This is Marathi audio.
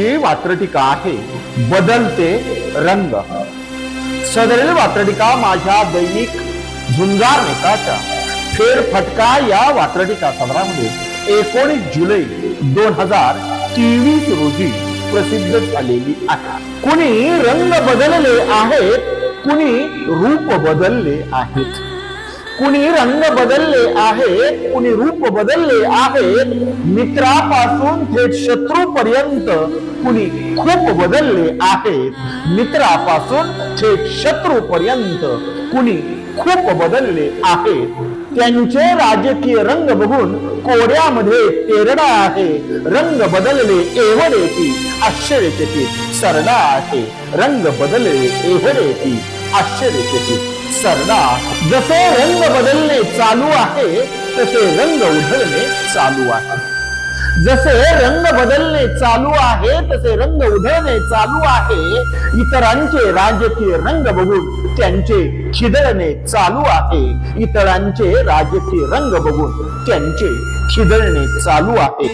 आजची वात्रटिका आहे बदलते रंग. सदरील वात्रटिका माझ्या दैनिक झुंजार नेताच्या फेरफटका या वात्रटिका सदरामध्ये एकोणीस जुलै दोन हजार तेवीस रोजी प्रसिद्ध झालेली आहे. कुणी रंग बदलले आहेत कुणी रूप बदलले आहेत. कुणी रंग बदलले आहेत कुणी रूप बदलले आहेत मित्रापासून थेट शत्रूपर्यंत कुणी खूप बदलले आहेत मित्रापासून थेट शत्रूपर्यंत कुणी खूप बदलले आहेत त्यांचे राजकीय रंग बघून कोड्यामध्ये तेरडा आहे. रंग बदलले एवढे की आश्चर्यचकित सरडा आहे. रंग बदलले एवढे की आश्चर्यचकित. सरडा जसे रंग बदलणे चालू आहे तसे रंग उधळणे चालू आहे. जसे रंग बदलणे चालू आहे तसे रंग उधळणे चालू आहे. इतरांचे राजकीय रंग बघून त्यांचे खिदळणे चालू आहे. इतरांचे राजकीय रंग बघून त्यांचे खिदळणे चालू आहे.